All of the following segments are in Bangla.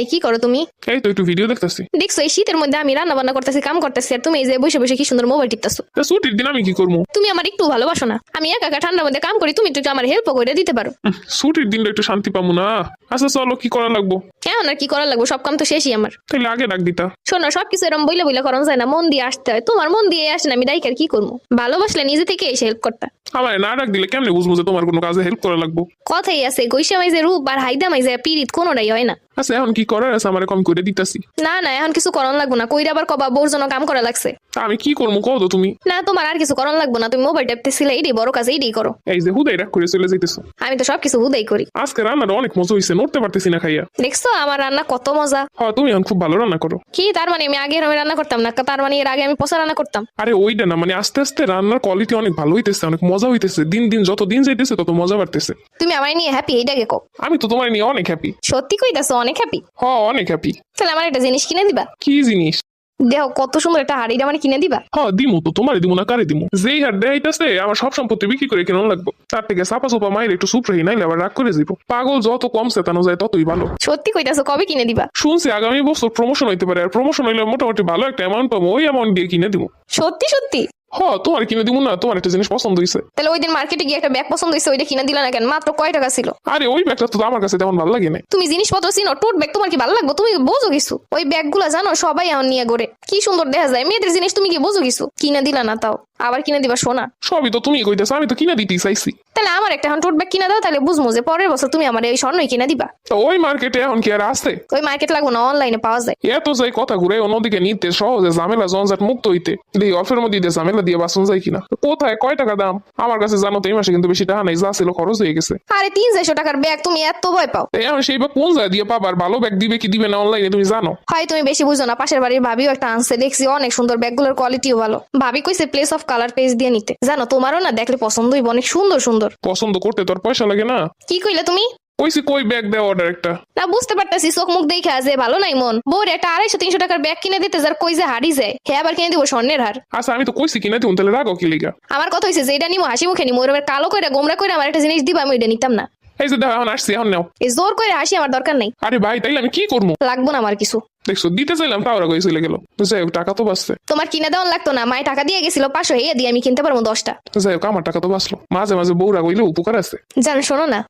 এই কি করো তুমি? এই তো একটু ভিডিও দেখতেছি। দেখছ এই শীতের মধ্যে আমি রান্না বান্না করতেছি কাম করতেছি আর তুমি এই যে বসে বসে কি সুন্দর মোবাইল টিপতেছো। তা ছুটির দিন আমি কি করব? তুমি আমার একটু ভালোবাসো না। আমি একা একা ঠান্ডার মধ্যে কাম করি তুমি একটু আমার হেল্প করে দিতে পারো। উম, ছুটির দিনটা একটু শান্তি পাবো না। আচ্ছা চলো কি করা লাগবো? কেমন আর কি করার লাগবে? সব কাম তো শেষই আমার। তাহলে আগে ডাক দিতা। শোনো সবকিছু এরকম বইলে বইলে করানো যায় না মন দিয়ে আসতে হয়। তোমার মন দিয়ে আসে না আমি ডাইকার কি করব? ভালোবাসলে নিজে থেকে এসে হেল্প করতে। আমার না ডাক দিলে কেমনে বুঝব যে তোমার কোনো কাজে হেল্প করা লাগবো? কথাই আছে গৈসা মাইজে রূপ আর হাইদা মাইজে পিরিত কোনোটাই হয় না। আচ্ছা এখন কি করার আছে? আমার কম করে দিতাছি। না না এখন কিছু করণ লাগবো না। কইরা আবার কবা বোর জন্য কাম করা লাগছে। তা আমি কি করব কও তো তুমি। না তোমার আর কিছু করণ লাগবো না। তুমি মোবাইল টেপতেছিলে এইটাই বড় কাজ এইটাই করো। এই যে হুদাই রাগ করে চলে যাইতেছো। আমি তো সবকিছু হুদাই করি। আজকে রান্নাটা অনেক মজা হয়েছে নড়তে পারতেছি না খাইয়া। দেখছ আমার রান্না কত মজা। হ্যাঁ তুমি এখন খুব ভালো রান্না করো। কি তার মানে আমি আগে আমি রান্না করতাম না? তার মানে এর আগে আমি পচা রান্না করতাম। আরে ওইটা না মানে আস্তে আস্তে রান্নার কোয়ালিটি অনেক ভালো হইতেছে অনেক মজা হইতেছে। দিন দিন যত দিন যাইতেছে তত মজা বাড়তেছে। তুমি আমার নিয়ে হ্যাপি এইটাকে কো আমি তো তোমার নিয়ে অনেক হ্যাপি সত্যি কইতাছো অনেক হ্যাপি হ অনেক হ্যাপি তাহলে আমার একটা জিনিস কিনে দিবা। কি জিনিস? দেখো কত সুন্দর একটা হাড়িটা মানে কিনে দিবা। হ দিমু তো তোমারে দিমু না কারে দিমু? যেই হাট দেখাইতেছে আমার সব সম্পত্তি বিক্রি করে কেন লাগবো। তার থেকে সাপা সোপা মাইরে একটু সুপ রহি নাইলে আবার রাগ করে যাব পাগল যত কম সেতানো যায় ততই ভালো। সত্যি কইতাছো কবে কিনে দিবা? শুনছি আগামী বছর প্রমোশন হইতে পারে আর প্রমোশন হইলে মোটামুটি ভালো একটা অ্যামাউন্ট পাবো ওই অ্যামাউন্ট দিয়ে কিনে দিবো সত্যি সত্যি? হ তোমার কিনে দিব না তোমার একটা জিনিস পছন্দ হয়েছে তাহলে ওই দিন মার্কেটে গিয়ে একটা ব্যাগ পছন্দ হয়েছে ওইটা কিনে দিলা না কেন? মাত্র কয় টাকা ছিল? আরে ওই ব্যাগটা তো আমার কাছে তেমন ভালো লাগে না তুমি জিনিসপত্র চিনো? টোট ব্যাগ তোমার কি ভালো লাগবে? তুমি বোঝো কিছু। ওই ব্যাগগুলো জানো সবাই আমার নিয়ে গড়ে কি সুন্দর দেখা যায়। মেয়েদের জিনিস তুমি কি বোঝো কিছু? কিনে দিলা না তাও। আবার কিনে দিবা সোনা? সবই তো তুমি কইতেছো আমি তো কিনে দিতেই চাইছি। তাহলে আমার একটা এখন টোট ব্যাগ কিনে দাও তাহলে বুঝব যে পরের বছর তুমি আমার এই স্বর্ণই কিনে দিবা। তো ওই মার্কেটে এখন কি আর আসছে ওই মার্কেট লাগবো না অনলাইনে পাওয়া যায়। এত যাই কথা ঘুরে অন্যদিকে নিতে সহজে ঝামেলা জঞ্জাট মুক্ত হইতে। দেখি অল্পের মধ্যে দিয়ে ঝামেলা দিয়ে বাঁচন যায় কিনা। কোথায় কয় টাকা দাম? আমার কাছে জানো তো এই মাসে কিন্তু বেশি টাকা নাই যা ছিল খরচ হয়ে গেছে। আরে তিন চারশো টাকার ব্যাগ তুমি এত ভয় পাও। এখন সেই বা কোন জায়গা দিয়ে পাবার ভালো ব্যাগ দিবে কি দিবে না অনলাইনে তুমি জানো? হয় তুমি বেশি বুঝো না পাশের বাড়ির ভাবিও একটা আনছে দেখছি অনেক সুন্দর ব্যাগগুলোর কোয়ালিটিও ভালো। ভাবি কইছে প্লেস অফ কালার পেজ দিয়ে নিতে। জানো তোমারও না দেখলে পছন্দ হইব অনেক সুন্দর সুন্দর। পছন্দ করতে তোর পয়সা লাগে না? কি কইলা তুমি? কইছি কই ব্যাগ দেওয়া অর্ডার একটা? না বুঝতে পারতাছি চোখ মুখ দেখে আছে ভালো নাই মন। বোর একটা আড়াইশো তিনশো টাকার ব্যাগ কিনে দিতে যার কই যে হারি যায় হে আবার কিনে দিব স্বর্ণের হার। আচ্ছা আমি তো কইছি কিনে দিউন তাহলে রাখো কি লিগা? আমার কথা হয়েছে যে এটা নিমো হাসি মুখে নিমো ওরকম কালো কইরা গোমরা কইরা আমার একটা জিনিস দিবা আমি এটা নিতাম না। এই যে দেখো এখন আসছি এখন নাও। এই জোর করে আসি আমার দরকার নেই। আরে ভাই তাইলে আমি কি করব? লাগবো না আমার কিছু। দেখছ দিতে চাইলাম তাও রাগ চলে গেল। যাই হোক টাকা তো বাঁচছে। তোমার কিনে দেওয়ার লাগতো না মায়ের টাকা দিয়ে গেছিল পাঁচশো হইয়া দিয়ে আমি কিনতে পারব দশটা। যাই হোক আমার টাকা তো বাঁচলো। মাঝে মাঝে বউ রাগ হইলে উপকার আছে। জান শোনো না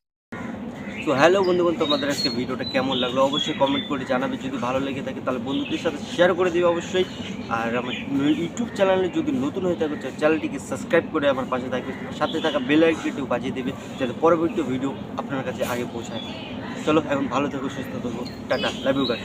তো হ্যালো বন্ধুগণ তোমাদের আজকে ভিডিওটা কেমন লাগল? অবশ্যই কমেন্ট করে জানাবে। যদি ভালো লেগে থাকে তাহলে বন্ধুদের সাথে শেয়ার করে দিবে অবশ্যই। আর আমার ইউটিউব চ্যানেলে যদি নতুন হয়ে থাকে চ্যানেলটিকে সাবস্ক্রাইব করে আমার পাশে থাকবে। সাথে থাকা বেল আইকনটিও বাজিয়ে দেবে, যাতে পরবর্তী ভিডিও আপনার কাছে আগে পৌঁছায়। চলো, এখন ভালো থেকো, সুস্থ থাকো। Tata love you guys